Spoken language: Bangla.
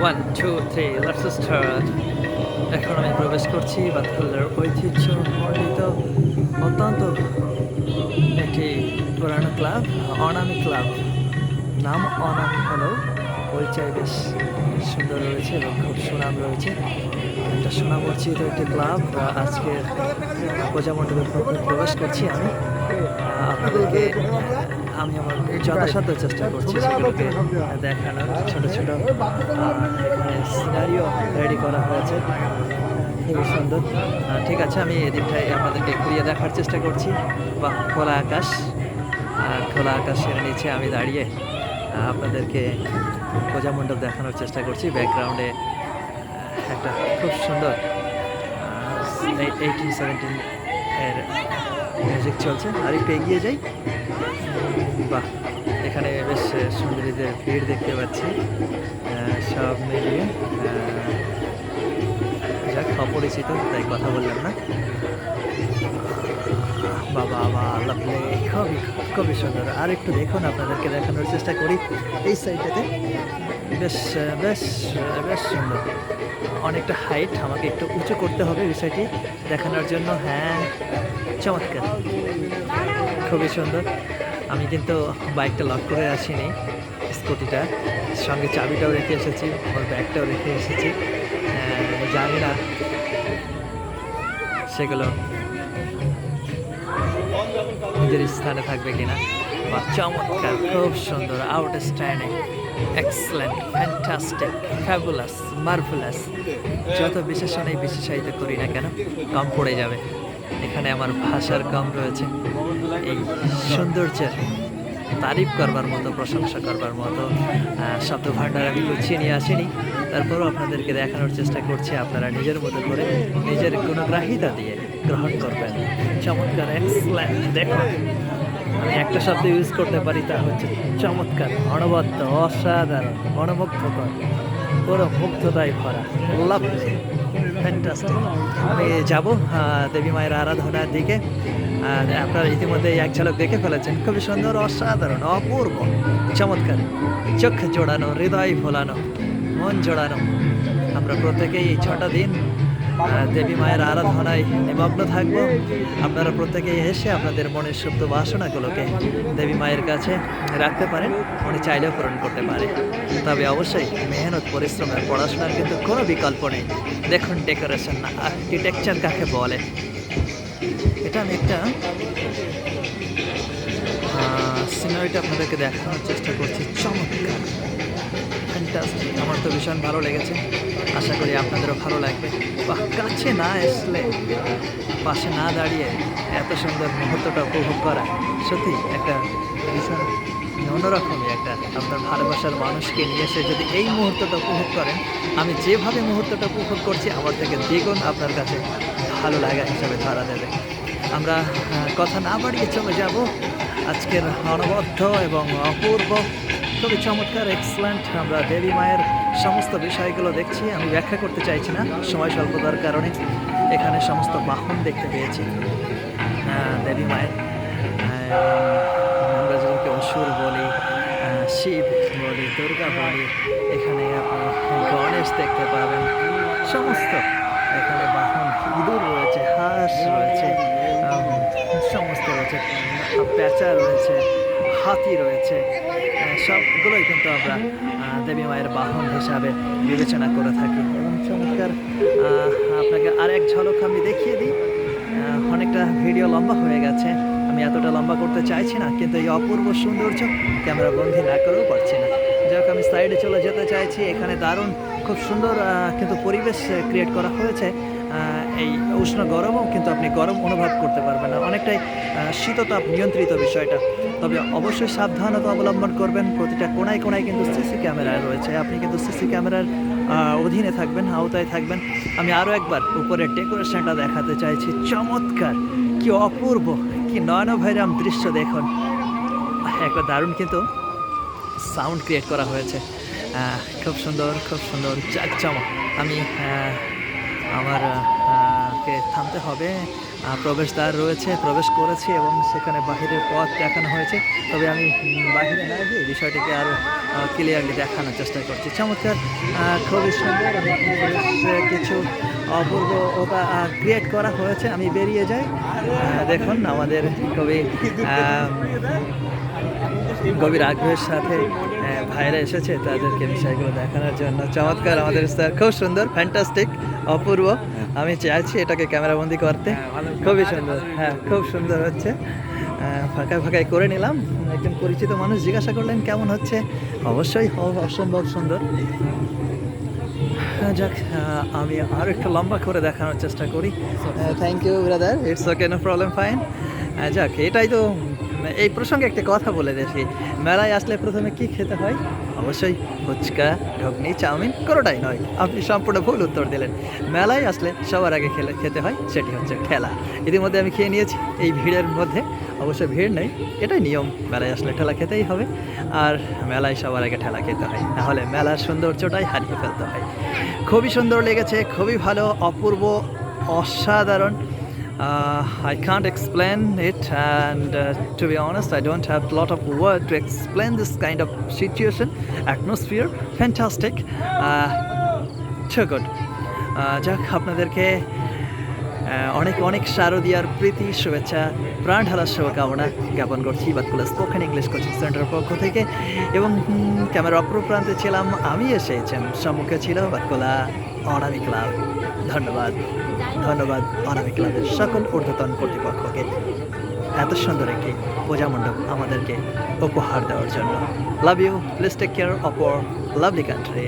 One two three let's start এখন আমি প্রবেশ করছি বাতকুল্লার ঐতিহ্য মণ্ডিত অত্যন্ত একটি পুরানো ক্লাব, অনামি ক্লাব। নাম অনামি হলেও পরিচয় বেশ সুন্দর রয়েছে এবং খুব সুনাম রয়েছে। একটা সুনাম অর্জিত একটি ক্লাব আজকের প্রজামণ্ডপের প্রবেশ করছি আমি। আপনাদেরকে আমি আমার যথাসাধ্য চেষ্টা করছি সেগুলোকে দেখানোর। ছোট ছোট সিনারিও রেডি করা হয়েছে। খুবই সুন্দর। ঠিক আছে আমি এদিকটাই আপনাদেরকে ঘুরিয়ে দেখার চেষ্টা করছি। বা খোলা আকাশ। আর খোলা আকাশের নিচে আমি দাঁড়িয়ে আপনাদেরকে প্রজামণ্ডপ দেখানোর চেষ্টা করছি। ব্যাকগ্রাউন্ডে একটা খুব সুন্দর এইটিন সেভেন্টিন এর মিউজিক চলছে। আর একটু এগিয়ে যাই। বাহ, এখানে বেশ সুন্দরীদের ভিড় দেখতে পাচ্ছি। সব মিলিয়ে যাক, অপরিচিত, তাই কথা বললাম না। বাবা বা লাভলে খুবই খুবই সুন্দর। আর একটু দেখুন, আপনাদেরকে দেখানোর চেষ্টা করি এই সাইডটাতে বেশ বেশ বেশ সুন্দর। অনেকটা হাইট আমাকে একটু উঁচু করতে হবে বিষয়টি দেখানোর জন্য। হ্যাঁ চমৎকার। খুবই সুন্দর। আমি কিন্তু বাইকটা লক করে আসিনি স্কুটিটা সঙ্গে চাবিটাও রেখে এসেছি, ওর ব্যাগটাও রেখে এসেছি। জানি না সেগুলো নিজের স্থানে থাকবে কিনা। বা চমৎকার, খুব সুন্দর outstanding excellent fantastic fabulous marvellous যত বিশেষণেই বিশেষায়িত করি না কেন, কম পড়ে যাবে। এখানে আমার ভাষার কম রয়েছে। এই সৌন্দর্যের তারিফ করবার মতো, প্রশংসা করবার মতো শব্দ ভাণ্ডার আমি গুছিয়ে নিয়ে আসিনি। তারপরও আপনাদেরকে দেখানোর চেষ্টা করছি, আপনারা নিজের মতো করে নিজের গুণগ্রাহিতা দিয়ে গ্রহণ করবেন। চমৎকার এক্সেলেন্ট দেখুন। একটা শব্দ ইউজ করতে পারি তা হচ্ছে চমৎকার, অনবদ্য, অসাধারণ অনমুগ্ধকর পুরো মুগ্ধতায় ভরা ফ্যান্টাস্টিক আমি যাব দেবী মায়ের আরাধনার দিকে। আর আপনারা ইতিমধ্যে এক ঝলক দেখে ফেলেছেন, খুবই সুন্দর, অসাধারণ, অপূর্ব, চমৎকার। চোখ জোড়ানো, হৃদয় ভোলানো, মন জোড়ানো। আমরা প্রত্যেকেই এই ছটা দিন দেবী মায়ের আরাধনায় নিমগ্ন থাকব। আপনারা প্রত্যেকে এসে আপনাদের মনের সুপ্ত বাসনাগুলোকে দেবী মায়ের কাছে রাখতে পারেন, উনি চাইলেও পূরণ করতে পারে। তবে অবশ্যই মেহনত পরিশ্রমের পড়াশোনার কিন্তু কোনো বিকল্প নেই। দেখুন ডেকোরেশন না আর্কিটেকচার কাকে বলে। এটা আমি একটা সিনারিটা আপনাদেরকে দেখানোর চেষ্টা করছি। চমৎকার। তো ভীষণ ভালো লেগেছে। আশা করি আপনাদেরও ভালো লাগবে। বা কাছে না আসলে, পাশে না দাঁড়িয়ে এত সুন্দর মুহূর্তটা উপভোগ করা সত্যি একটা ভীষণ অন্যরকমই একটা আপনার ভালোবাসার মানুষকে নিয়ে এসে যদি এই মুহূর্তটা উপভোগ করেন, আমি যেভাবে মুহূর্তটা উপভোগ করছি, আমার থেকে দ্বিগুণ আপনার কাছে ভালো লাগা হিসাবে ধরা দেবে। আমরা কথা না বাড়িয়ে চলে যাব আজকের অনবদ্য এবং অপূর্ব, খুবই চমৎকার এক্সেলেন্ট আমরা দেবী মায়ের সমস্ত বিষয়গুলো দেখছি, আমি ব্যাখ্যা করতে চাইছি না, সময় স্বল্পতার কারণে এখানে সমস্ত বাহন দেখতে পেয়েছি। দেবী মায়ের আমরা যেমনকে অসুর বলি শিব বলি, দুর্গা বলি, এখানে আপনি গণেশ দেখতে পাবেন, সমস্ত এখানে হাতি রয়েছে। সবগুলোই কিন্তু আমরা দেবী মায়ের বাহন হিসাবে বিবেচনা করে থাকি। এবং চমৎকার আপনাকে আর এক ঝলক আমি দেখিয়ে দিই। অনেকটা ভিডিও লম্বা হয়ে গেছে। আমি এতটা লম্বা করতে চাইছি না, কিন্তু এই অপূর্ব সৌন্দর্য ক্যামেরা বন্দি না করেও পারছি না। যাক আমি সাইডে চলে যেতে চাইছি। এখানে দারুণ, খুব সুন্দর কিন্তু পরিবেশ ক্রিয়েট করা হয়েছে। এই উষ্ণ গরমও কিন্তু আপনি গরম অনুভব করতে পারবেন না। অনেকটাই শীততাপ নিয়ন্ত্রিত বিষয়টা। তবে অবশ্যই সাবধানতা অবলম্বন করবেন। প্রতিটা কোনায় কোনায় কিন্তু সিসি ক্যামেরা রয়েছে। আপনি কিন্তু সিসি ক্যামেরার অধীনে থাকবেন, আওতায় থাকবেন। আমি আরও একবার উপরের ডেকোরেশনটা দেখাতে চাইছি। চমৎকার! কি অপূর্ব, কি নয়নভৈরাম দৃশ্য দেখুন। একটা দারুণ কিন্তু সাউন্ড ক্রিয়েট করা হয়েছে। খুব সুন্দর খুব সুন্দর। চাকচমক আমি আমার কে থামতে হবে। প্রবেশদ্বার রয়েছে প্রবেশ করেছি এবং সেখানে বাহিরের পথ দেখানো হয়েছে। তবে আমি বাহিরে না গিয়ে বিষয়টিকে আরও ক্লিয়ারলি দেখানোর চেষ্টা করছি। চমৎকার খুবই সুন্দর কিছু অপূর্বতা ক্রিয়েট করা হয়েছে। আমি বেরিয়ে যাই। দেখুন আমাদের আহ, গভীর আগ্রহের সাথে ভাইরা এসেছে তাদেরকে বিষয়গুলো দেখানোর জন্য। চমৎকার আমাদের স্যার খুব সুন্দর ফ্যান্টাস্টিক অপূর্ব। আমি চাইছি এটাকে ক্যামেরাবন্দি করতে। খুবই সুন্দর। হ্যাঁ খুব সুন্দর হচ্ছে। ফাঁকায় ফাঁকায় করে নিলাম। একজন পরিচিত মানুষ জিজ্ঞাসা করলেন কেমন হচ্ছে? অবশ্যই অসম্ভব সুন্দর। আহ, যাক আমি আর একটু লম্বা করে দেখানোর চেষ্টা করি। Thank you brother it's okay no problem fine যাক এটাই তো এই প্রসঙ্গে একটা কথা বলে দেখি মেলায় আসলে প্রথমে কি খেতে হয়? অবশ্যই ফুচকা, ঘুগনি, চাউমিন, কোনোটাই নয়। আপনি সম্পূর্ণ ভুল উত্তর দিলেন। মেলায় আসলে সবার আগে খেলে খেতে হয় সেটি হচ্ছে ঠেলা। ইতিমধ্যে আমি খেয়ে নিয়েছি এই ভিড়ের মধ্যে। অবশ্যই ভিড় নেই, এটাই নিয়ম। মেলায় আসলে ঠেলা খেতেই হবে। আর মেলায় সবার আগে ঠেলা খেতে হয়। তাহলে মেলার সৌন্দর্যটাই হারিয়ে ফেলতে হয়। খুবই সুন্দর লেগেছে, খুবই ভালো, অপূর্ব, অসাধারণ। Uh, I can't explain it, and uh, to be honest, I don't have a lot of word to explain this kind of situation, atmosphere, fantastic, uh, too good. Uh, যাক আপনাদেরকে আহ, অনেক অনেক শারদীয়ার প্রীতি শুভেচ্ছা প্রাণ ঢালার শুভকামনা জ্ঞাপন করছি বাতকুলা স্পোকেন ইংলিশ কোচিং সেন্টারের পক্ষ থেকে। এবং ক্যামেরা অপর প্রান্তে ছিলাম আমি এসেছেন সম্মুখে ছিল বাতকুলা অনামি ক্লাব ধন্যবাদ। ধন্যবাদ অনামি ক্লাবের সকল ঊর্ধ্বতন কর্তৃপক্ষকে। এত সুন্দর একটি পূজা মণ্ডপ আমাদেরকে উপহার দেওয়ার জন্য। Love you please take care of lovely country